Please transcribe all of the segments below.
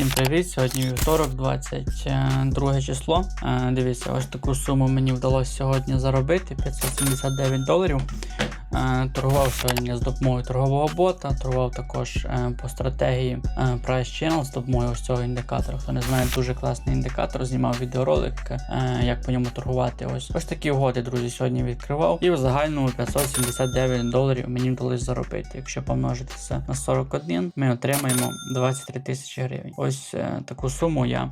Всім привіт! Сьогодні вівторок, 22 число. Е, Дивіться, ось таку суму мені вдалося сьогодні заробити 579 доларів. Е, Торгував сьогодні з допомогою торгового бота, торгував також е, по стратегії е, Price Channel з допомогою ось цього індикатора. Хто не знає, дуже класний індикатор. Знімав відеоролик, як по ньому торгувати. Ось ось такі угоди, друзі, сьогодні відкривав. І в загальному 579 доларів мені вдалося заробити. Якщо помножити це на 41, ми отримаємо 23 тисячі гривень. Ось таку суму я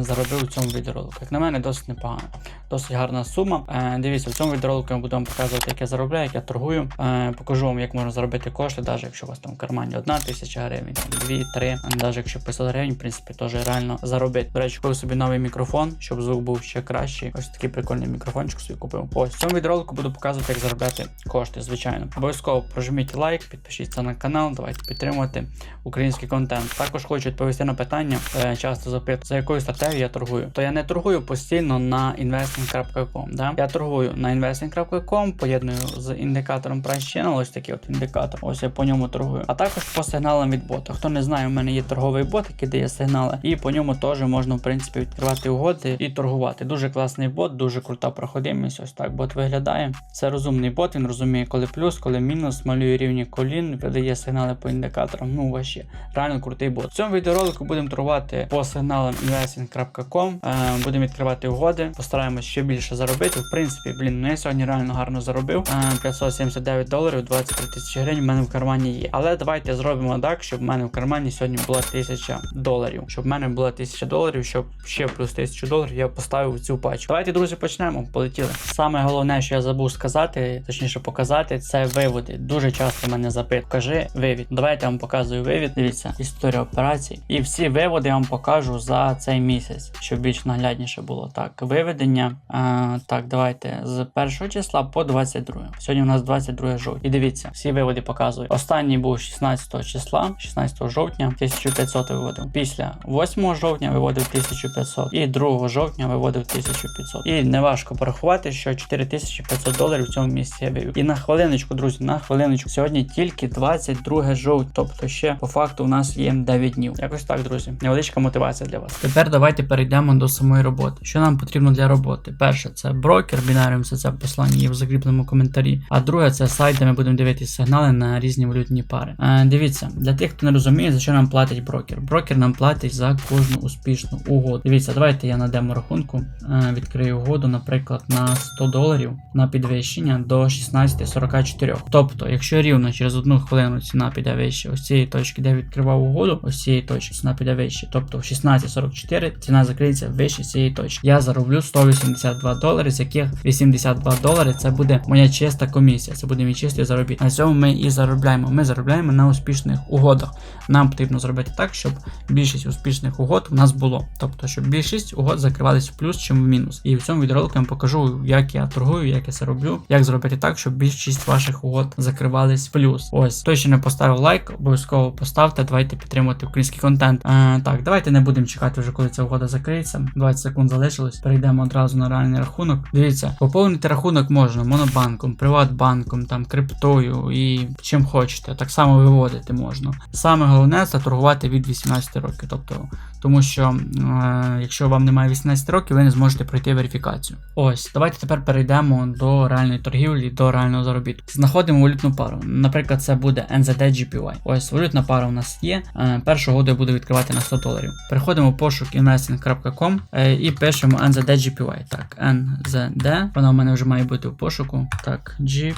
заробив у цьому відеоролику. Як на мене, досить непогано. Досить гарна сума. Дивіться, в цьому відеоролику буду вам показувати, як я заробляю, як я торгую. Е, покажу вам, як можна заробити кошти, навіть якщо у вас там в кармані 1 тисяча гривень, 2, 3, навіть якщо 500 гривень, в принципі, теж реально заробити. До речі, купив собі новий мікрофон, щоб звук був ще кращий. Ось такий прикольний мікрофончик собі купив. Ось в цьому відеоролику буду показувати, як заробляти кошти, звичайно. Обов'язково прожміть лайк, підпишіться на канал, давайте підтримувати український контент. Також хочу відповісти на питання, е, часто запитують, за якою статтею я торгую. То я не торгую постійно на investing.com. Да? Я торгую на investing.com, поєдную з індикатором Price Channel, ось такий от індикатор. Ось я по ньому торгую. А також по сигналам від бота. Хто не знає, у мене є торговий бот, який дає сигнали, і по ньому теж можна в принципі відкривати угоди і торгувати. Дуже класний бот, дуже крута проходимість. Ось так бот виглядає. Це розумний бот, він розуміє, коли плюс, коли мінус, малює рівні колін, видає сигнали по індикаторам. Ну, вообще, реально крутий бот. В цьому відеоролику будемо торгувати по сигналам investing.com. Е, будемо відкривати угоди, постараємось ще більше заробити. В принципі, блін, ну я сьогодні реально гарно заробив. Е, 579 доларів, 23 тисячі гривень в мене в кармані є. Але давайте зробимо так, щоб в мене в кармані сьогодні була 1000 доларів. Щоб в мене була 1000 доларів, щоб ще плюс 1000 доларів я поставив цю пачку. Давайте, друзі, почнемо. Полетіли. Саме головне, що я забув сказати, точніше показати, це виводи. Дуже часто мене запитують, покажи вивід. Давайте я вам показую вивід. Дивіться, історія операцій. І всі виводи я вам покажу за цей місяць, щоб більш наглядніше було. Так, виведення. А, так, давайте з 1 числа по 22. Сьогодні у нас 22 жовтня. І дивіться, всі виводи показують. Останній був 16 числа, 16 жовтня, 1500 виводив. Після 8 жовтня виводив 1500 і 2 жовтня виводив 1500. І неважко порахувати, що 4500 доларів в цьому місці я вивів. І на хвилиночку, друзі, на хвилиночку. Сьогодні тільки 22 жовтня, тобто ще по факту у нас є 9 днів. Якось так, друзі. Невеличка мотивація для вас. Тепер давайте перейдемо до самої роботи. Що нам потрібно для роботи? Перше, це брокер, бінаріум це послання є в закріпленому коментарі. А друге, це сайт, де ми будемо дивитися сигнали на різні валютні пари. Е, дивіться, для тих, хто не розуміє, за що нам платить брокер. Брокер нам платить за кожну успішну угоду. Дивіться, давайте я на демо рахунку е, відкрию угоду, наприклад, на 100 доларів на підвищення до 16.44. Тобто, якщо рівно через одну хвилину ціна піде вище, ось цієї точки, де відкривав угоду, ось цієї точки ціна піде вище. Тобто в 16.44 ціна закриється вище цієї точки. Я зароблю 182 долари, з яких 82 долари це буде моя чиста комісія. Це буде мій чистий заробіт. На цьому ми і заробляємо. Ми заробляємо на успішних угодах. Нам потрібно зробити так, щоб більшість успішних угод у нас було. Тобто, щоб більшість угод закривались в плюс, чим в мінус. І в цьому відеоролику я вам покажу, як я торгую, як я це роблю, як зробити так, щоб більшість ваших угод закривались в плюс. Ось той, що не поставив лайк, обов'язково поставте. Давайте підтримувати український контент. Е, так, давайте не будемо чекати вже, коли ця угода закриється. 20 секунд залишилось. Перейдемо одразу на реальний рахунок. Дивіться, поповнити рахунок можна монобанком, приватбанком, там криптою і чим хочете. Так само виводити можна. Саме головне це торгувати від 18 років. Тобто, тому що е, якщо вам немає 18 років, ви не зможете пройти верифікацію. Ось, давайте тепер перейдемо до реальної торгівлі, до реального заробітку. Знаходимо валютну пару. Наприклад, це буде NZD GPY. Ось валютна пара у нас є. Е, першу году я буду відкривати на 100 доларів. Переходимо в пошук investing.com е, і пишемо NZD GPY. Так, NZD. Вона у мене вже має бути в пошуку. Так, GPY.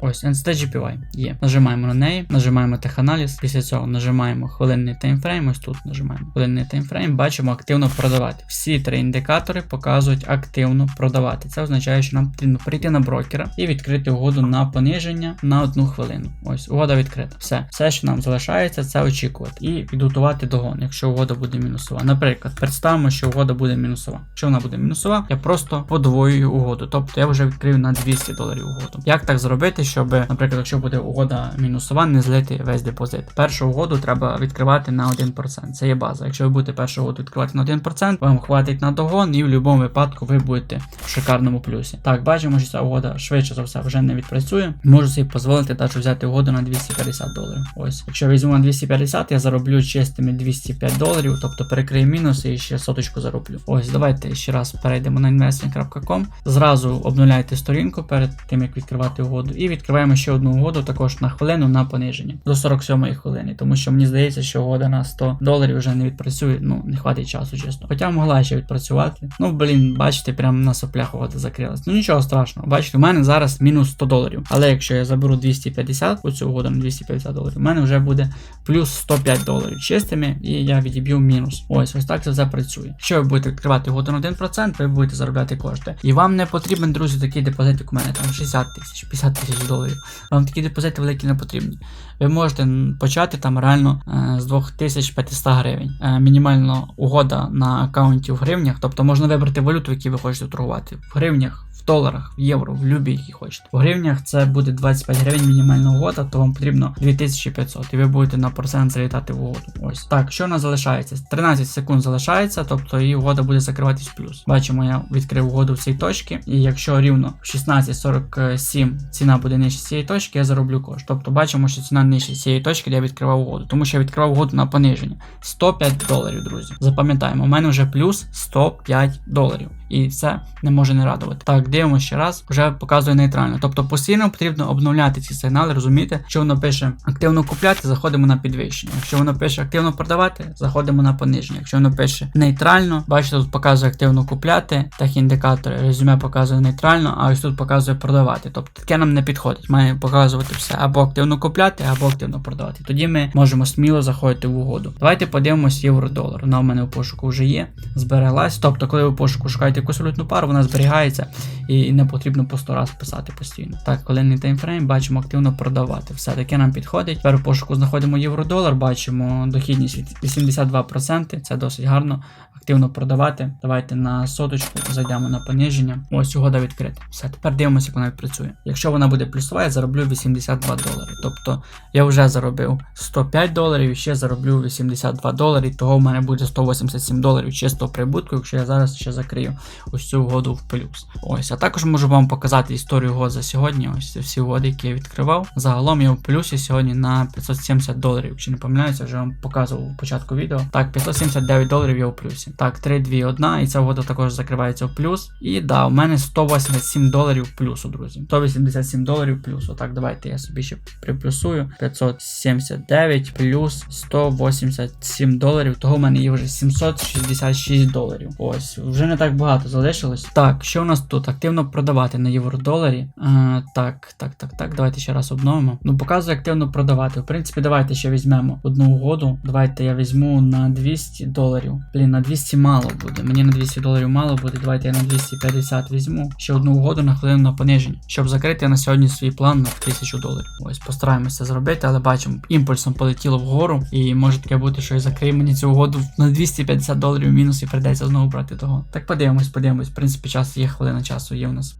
Ось NZD GPY є. Нажимаємо на неї, нажимаємо теханаліз. Після цього нажимаємо хвилинний таймфрейм. Ось тут нажимаємо хвилинний таймфрейм. Бачимо активно продавати. Всі три індикатори показують активно продавати. Це означає, що нам потрібно прийти на брокера і відкрити угоду на пониження на одну хвилину. Ось, угода відкрита. Все, все, що нам залишається, це очікувати і підготувати догон, якщо угода буде мінусова. Наприклад, представимо, що угода буде мінусова. Якщо вона буде мінусова, я просто подвоюю угоду. Тобто я вже відкрив на 200 доларів угоду. Угоду. Як так зробити, щоб, наприклад, якщо буде угода мінусова, не злити весь депозит. Першу угоду треба відкривати на 1%. Це є база. Якщо ви будете першу угоду відкривати на 1%, вам хватить на догон, і в будь-якому випадку ви будете в шикарному плюсі. Так, бачимо, що ця угода швидше за все вже не відпрацює. Можу собі дозволити навіть взяти угоду на 250 доларів. Ось, якщо візьму на 250, я зароблю чистими 205 доларів, тобто перекрию мінус і ще соточку зароблю. Ось, давайте ще раз перейдемо на investing.com. Зразу обновляйте сторінку перед тим, як відкривати угоду. І відкриваємо ще одну угоду також на хвилину на пониження до 47 хвилини. Тому що мені здається, що угода на 100 доларів вже не відпрацює. Ну, не хватить часу, чесно. Хоча могла ще відпрацювати. Ну, блін, бачите, прямо на соплях угода закрилась. Ну нічого страшного. Бачите, у мене зараз мінус 100 доларів. Але якщо я заберу 250, оцю угоду на 250 доларів, у мене вже буде плюс 105 доларів чистими, і я відіб'ю мінус. Ось ось так це все працює. Якщо ви будете відкривати угоду на 1%, ви будете заробляти кошти. І вам не потрібен, друзі, такий депозит, як у мене там 60 тисяч, 50 тисяч доларів. Вам такі депозити великі не потрібні. Ви можете почати там реально е, з 2500 гривень. Е, мінімально угода на аккаунті в гривнях, тобто можна вибрати валюту, в якій ви хочете торгувати. В гривнях, доларах, в євро, в любі, які хочете. В гривнях це буде 25 гривень мінімальна угода, то вам потрібно 2500, і ви будете на процент залітати в угоду. Ось так, що у нас залишається? 13 секунд залишається, тобто її угода буде закриватись в плюс. Бачимо, я відкрив угоду в цій точці, і якщо рівно в 16.47 ціна буде нижче цієї точки, я зароблю кошт. Тобто бачимо, що ціна нижче цієї точки, де я відкривав угоду, тому що я відкривав угоду на пониження. 105 доларів, друзі. Запам'ятаємо, у мене вже плюс 105 доларів. І це не може не радувати. Так, дивимося ще раз, вже показує нейтрально. Тобто постійно потрібно обновляти ці сигнали, розумієте? Якщо воно пише активно купляти, заходимо на підвищення. Якщо воно пише активно продавати, заходимо на пониження. Якщо воно пише нейтрально, бачите, тут показує активно купляти, так індикатори, резюме показує нейтрально, а ось тут показує продавати. Тобто таке нам не підходить. Має показувати все або активно купляти, або активно продавати. Тоді ми можемо сміло заходити в угоду. Давайте подивимось євро-долар. Вона в мене в пошуку вже є, збереглась. Тобто, коли ви пошуку шукаєте якусь валютну пару, вона зберігається і не потрібно по 100 раз писати постійно. Так, не таймфрейм, бачимо активно продавати. Все таке нам підходить. Тепер в пошуку знаходимо євро-долар, бачимо дохідність 82%, це досить гарно. Активно продавати. Давайте на соточку зайдемо на пониження. Ось угода відкрита. Все, тепер дивимося, як вона працює. Якщо вона буде плюсова, я зароблю 82 долари. Тобто я вже заробив 105 доларів і ще зароблю 82 долари. Того в мене буде 187 доларів чистого прибутку, якщо я зараз ще закрию ось цю угоду в плюс. Ось, а також можу вам показати історію угод за сьогодні. Ось це всі угоди, які я відкривав. Загалом я в плюсі сьогодні на 570 доларів. Якщо не помиляюся, вже вам показував у початку відео. Так, 579 доларів я у плюсі. Так, 3, 2, 1, і ця угода також закривається в плюс. І да, у мене 187 доларів плюсу, друзі. 187 доларів плюс. Отак, давайте я собі ще приплюсую. 579 плюс 187 доларів. Того в мене є вже 766 доларів. Ось, вже не так багато залишилось. Так, що у нас тут? Активно продавати на євро-доларі. Е, так, так, так, так. Давайте ще раз обновимо. Ну, показує активно продавати. В принципі, давайте ще візьмемо одну угоду. Давайте я візьму на 200 доларів. Блін, на 200 мало буде. Мені на 200 доларів мало буде. Давайте я на 250 візьму. Ще одну угоду на хвилину на пониження. Щоб закрити на сьогодні свій план на 1000 доларів. Ось постараємося зробити, але бачимо, імпульсом полетіло вгору. І може таке бути, що я закрию мені цю угоду на 250 доларів мінус і прийдеться знову брати того. Так подивимось, подивимось. В принципі, час є, хвилина часу є в нас.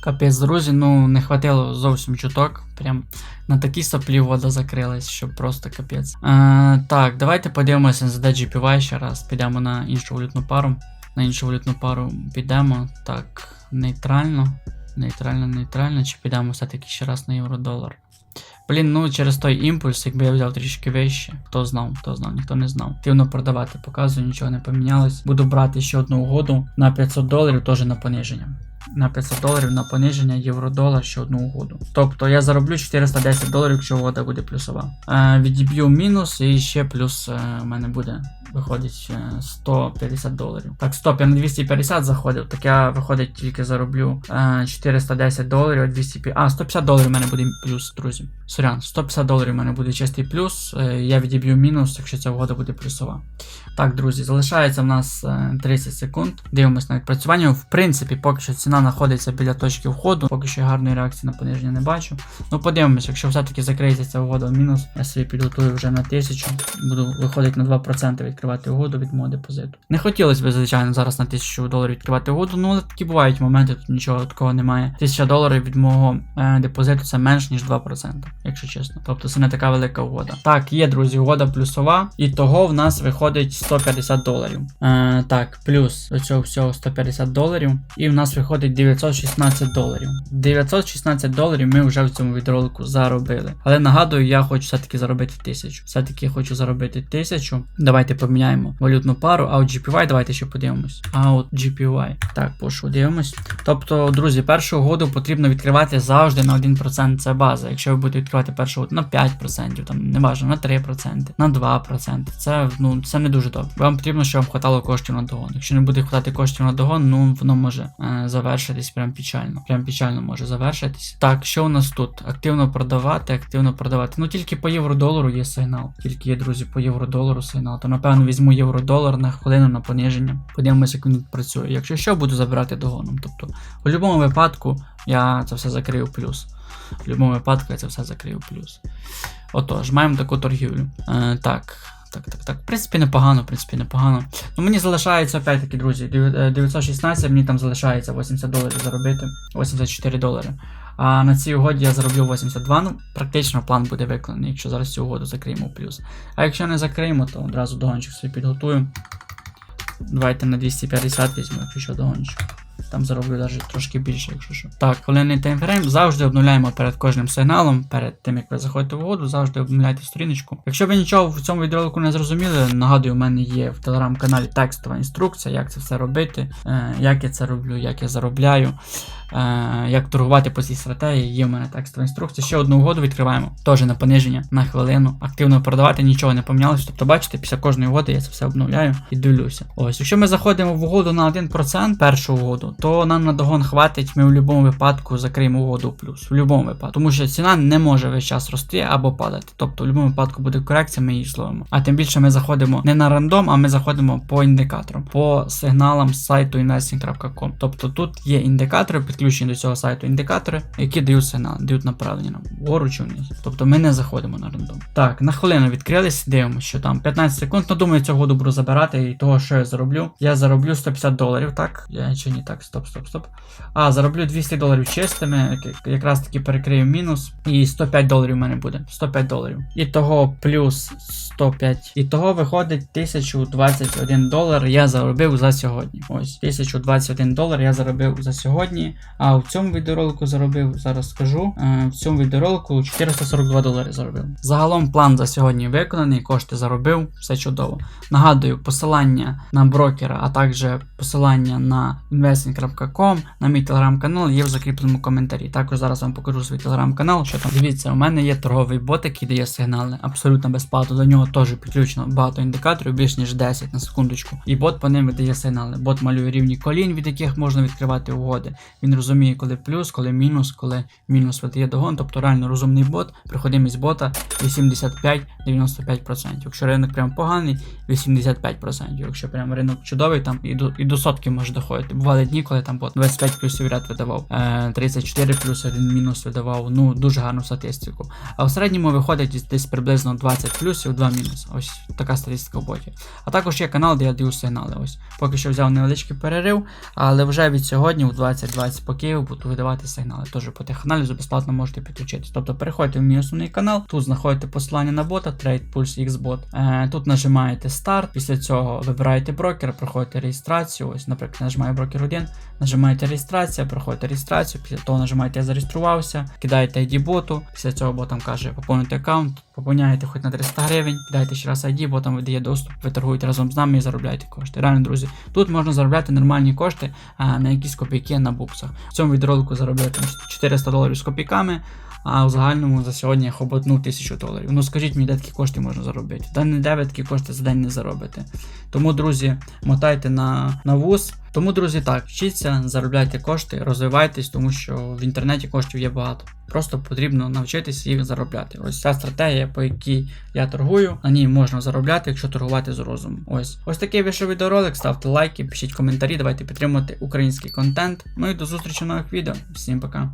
Капець, друзі, ну не хватило зовсім чуток. Прям на такі соплі вода закрилась, що просто капець. Е, так, давайте подивимося за GPY ще раз. Підемо на іншу валютну пару. На іншу валютну пару підемо. Так, нейтрально. Нейтрально, нейтрально. Чи підемо все-таки ще раз на євро-долар? Блін, ну через той імпульс, якби я взяв трішки вище, хто знав, хто знав, ніхто не знав. Активно продавати, показую, нічого не помінялось. Буду брати ще одну угоду на 500 доларів, теж на пониження. На 500 доларів на пониження євро-долар ще одну угоду. Тобто я зароблю 410 доларів, якщо угода буде плюсова. Е, відіб'ю мінус і ще плюс е, у мене буде. Виходить е, 150 доларів. Так, стоп, я на 250 заходив, так я виходить тільки зароблю е, 410 доларів, а 250. А, 150 доларів у мене буде плюс, друзі. Сорян, 150 доларів у мене буде чистий плюс. е, Я відіб'ю мінус, якщо ця угода буде плюсова. Так, друзі, залишається в нас е, 30 секунд. Дивимось на відпрацювання. В принципі, поки що ціна знаходиться біля точки входу. Поки що гарної реакції на пониження не бачу. Ну, подивимось, якщо все-таки закриється ця угода в мінус, я собі підготую вже на 1000. Буду виходити на 2% від відкривати угоду від мого депозиту. Не хотілося б, звичайно, зараз на 1000 доларів відкривати угоду, ну але такі бувають моменти, тут нічого такого немає. 1000 доларів від мого е, депозиту це менш ніж 2%, якщо чесно. Тобто це не така велика угода. Так, є, друзі, угода плюсова, і того в нас виходить 150 доларів. Е, так, плюс до цього всього 150 доларів, і в нас виходить 916 доларів. 916 доларів ми вже в цьому відролику заробили. Але нагадую, я хочу все-таки заробити 1000. Все-таки хочу заробити 1000. Давайте поміняємо валютну пару. А от GPY, давайте ще подивимось. А от GPY. Так, пошу дивимось. Тобто, друзі, першу угоду потрібно відкривати завжди на 1%. Це база. Якщо ви будете відкривати першу угоду на 5%, там не на 3%, на 2%. Це ну це не дуже добре. Вам потрібно, щоб вам хватало коштів на догон. Якщо не буде хватати коштів на догон, ну воно може е, завершитись прям печально. Прям печально може завершитись. Так, що у нас тут? Активно продавати, активно продавати. Ну тільки по євро-долару є сигнал. Тільки є, друзі, по євро-долару сигнал. То напевно візьму євро-долар на хвилину на пониження. Подивимося, як він працює. Якщо що, буду забирати догоном. Тобто, в будь-якому випадку я це все закрию плюс. В будь-якому випадку я це все закрию плюс. Отож, маємо таку торгівлю. Е, так. Так, так, так. В принципі, непогано, в принципі, непогано. Ну, мені залишається, опять-таки, друзі, е, 916, мені там залишається 80 доларів заробити, 84 долари. А на цій угоді я зароблю 82. Ну, практично план буде виконаний, якщо зараз цю угоду закриємо плюс. А якщо не закриємо, то одразу догончик собі підготую. Давайте на 250 візьмемо, якщо що догончик. Там зароблю навіть трошки більше, якщо що. Так, хвилинний таймфрейм завжди обнуляємо перед кожним сигналом, перед тим як ви заходите в угоду, завжди обнуляйте сторіночку. Якщо ви нічого в цьому відеоролику не зрозуміли, нагадую, у мене є в телеграм-каналі текстова інструкція, як це все робити, е, як я це роблю, як я заробляю, е, як торгувати по цій стратегії. Є в мене текстова інструкція. Ще одну угоду відкриваємо, теж на пониження на хвилину. Активно продавати, нічого не помінялося. Тобто, бачите, після кожної угоди я це все обновляю і дивлюся. Ось, якщо ми заходимо в угоду на 1%, першу угоду, то нам на догон хватить, ми в будь-якому випадку закриємо угоду в плюс. В будь-якому випадку. Тому що ціна не може весь час рости або падати. Тобто, в будь-якому випадку буде корекція, ми її зловимо. А тим більше ми заходимо не на рандом, а ми заходимо по індикаторам, по сигналам з сайту investing.com. Тобто тут є індикатори, підключені до цього сайту індикатори, які дають сигнал, дають направлення нам вгору чи вниз. Тобто ми не заходимо на рандом. Так, на хвилину відкрились, дивимося, що там 15 секунд. Ну думаю, цього буду забирати і того, що я зароблю. Я зароблю 150 доларів, так? Я чи ні, так, стоп, стоп, стоп. А, зароблю 200 доларів чистими, якраз таки перекрию мінус. І 105 доларів у мене буде. 105 доларів. І того плюс 105. І того виходить 1021 долар я заробив за сьогодні. Ось 1021 долар я заробив за сьогодні. А в цьому відеоролику заробив, зараз скажу. е, В цьому відеоролику 442 долари заробив. Загалом план за сьогодні виконаний, кошти заробив, все чудово. Нагадую, посилання на брокера, а також посилання на investing.com, на мій телеграм-канал є в закріпленому коментарі. Також зараз вам покажу свій телеграм-канал. Що там дивіться, у мене є торговий бот, який дає сигнали абсолютно безплатно. До нього теж підключено багато індикаторів, більш ніж 10 на секундочку. І бот по ним видає сигнали. Бот малює рівні колін, від яких можна відкривати угоди. Він розуміє, коли плюс, коли мінус, коли мінус видає догон. Тобто реально розумний бот. Приходимість бота 85-95%. Якщо ринок прям поганий, 85%. Якщо прям ринок чудовий, там і до, і до сотки може доходити. Бували дні, коли там бот 25 плюсів ряд видавав, е, 34 плюс 1 мінус видавав. Ну дуже гарну статистику. А в середньому виходить десь- приблизно 20 плюсів, 2 мінус. Ось така статистика в боті. А також є канал, де я даю сигнали. Ось поки що взяв невеличкий перерив, але вже від сьогодні в 20-20 по Києву буду видавати сигнали. Теж по теханалізу безплатно можете підключитись. Тобто переходьте в мій основний канал, тут знаходите посилання на бота Trade Pulse Xbot. Е, тут нажимаєте старт, після цього вибираєте брокера, проходите реєстрацію. Ось, наприклад, нажимаю брокер 1, нажимаєте реєстрація, проходите реєстрацію, після того нажимаєте я зареєструвався, кидаєте ID боту, після цього ботом каже поповнити аккаунт, поповняєте хоч на 300 гривень, кидаєте ще раз ID, ботом видає доступ, ви торгуєте разом з нами і заробляєте кошти. Реально, друзі, тут можна заробляти нормальні кошти а, на якісь копійки на буксах. В цьому відеоролику заробляєте 400 доларів з копійками. А в загальному за сьогодні я хоботнув 1000 доларів. Ну скажіть мені, де такі кошти можна заробити? Та не ви такі кошти за день не заробите. Тому, друзі, мотайте на, на вуз. Тому, друзі, так, вчіться, заробляйте кошти, розвивайтесь, тому що в інтернеті коштів є багато. Просто потрібно навчитись їх заробляти. Ось ця стратегія, по якій я торгую, на ній можна заробляти, якщо торгувати з розумом. Ось ось такий вийшов відеоролик. Ставте лайки, пишіть коментарі, давайте підтримувати український контент. Ну і до зустрічі в нових відео. Всім пока.